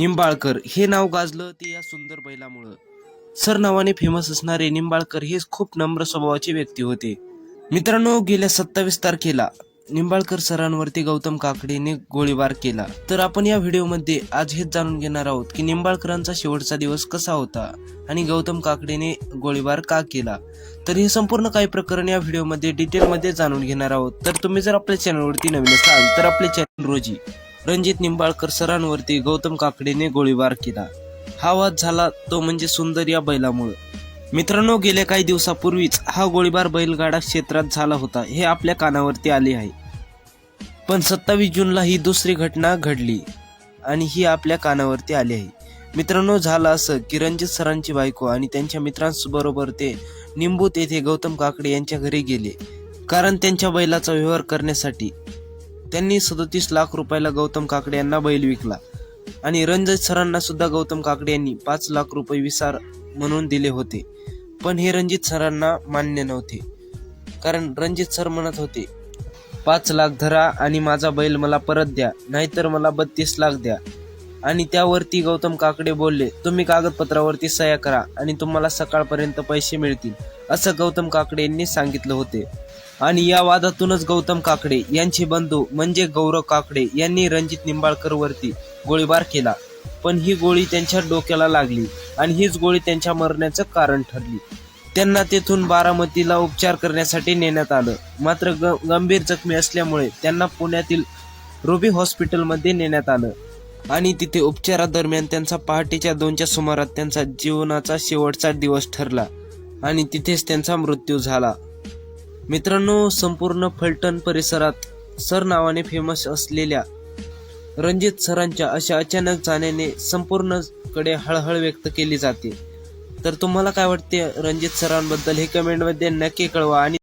निंबाळकर. हे नाव गाजलं ते या सुंदर बैलामुळं. सर नावाने फेमस असणारे निंबाळकर हे खूप नम्र स्वभावाचे व्यक्ती होते. मित्रांनो गेल्या सत्तावीस तारखेला निंबाळकर सरांवरती गौतम काकडेने गोळीबार केला. तर आपण या व्हिडिओमध्ये आज हेच जाणून घेणार आहोत की निंबाळकरांचा शेवटचा दिवस कसा होता आणि गौतम काकडेने गोळीबार का केला? तर हे संपूर्ण काही प्रकरण या व्हिडिओमध्ये डिटेलमध्ये जाणून घेणार आहोत. तर तुम्ही जर आपल्या चॅनलवरती नवीन असाल तर आपले चॅनल रोजी रणजित निंबाळकर सरांवरती गौतम काकडेने गोळीबार केला. हा वाद झाला तो म्हणजे सुंदर या बैलामुळं. मित्रांनो गेल्या काही दिवसापूर्वीच हा गोळीबार बैलगाडा क्षेत्रात झाला होता हे आपल्या कानावरती आले आहे. पण सत्तावीस जूनला ही दुसरी घटना घडली आणि ही आपल्या कानावरती आली आहे. मित्रांनो झालं असं की रणजित सरांची बायको आणि त्यांच्या मित्रांबरोबर ते निंबूत येथे गौतम काकडे यांच्या घरी गेले. कारण त्यांच्या बैलाचा व्यवहार करण्यासाठी त्यांनी सदतीस लाख रुपयाला गौतम काकडे यांना बैल विकला. आणि रणजित सरांना सुद्धा गौतम काकडे यांनी पाच लाख रुपये विसार म्हणून दिले होते. पण हे रणजित सरांना मान्य नव्हते. कारण रणजित सर म्हणत होते पाच लाख धरा आणि माझा बैल मला परत द्या नाहीतर मला बत्तीस लाख द्या. आणि त्यावरती गौतम काकडे बोलले तुम्ही कागदपत्रावरती सह्या करा आणि तुम्हाला सकाळपर्यंत पैसे मिळतील असं गौतम काकडे यांनी सांगितलं होते. आणि या वादातूनच गौतम काकडे यांचे बंधू म्हणजे गौरव काकडे यांनी रणजित निंबाळकर वरती गोळीबार केला. पण ही गोळी त्यांच्या डोक्याला लागली आणि हीच गोळी त्यांच्या मरण्याचं कारण ठरली. त्यांना तेथून बारामतीला उपचार करण्यासाठी नेण्यात आलं. मात्र ग गंभीर जखमी असल्यामुळे त्यांना पुण्यातील रुबी हॉस्पिटलमध्ये नेण्यात आलं. आणि तिथे उपचारादरम्यान त्यांचा पहाटेच्या दोनच्या सुमारात त्यांचा जीवनाचा शेवटचा दिवस ठरला आणि तिथेच त्यांचा मृत्यू झाला. मित्रांनो संपूर्ण फलटण परिसरात सर नावाने फेमस असलेल्या रणजित सरांच्या अशा अचानक जाण्याने संपूर्णकडे हळहळ व्यक्त केली जाते. तर तुम्हाला काय वाटते? रणजित सरांबद्दल हे कमेंटमध्ये नक्की कळवा आणि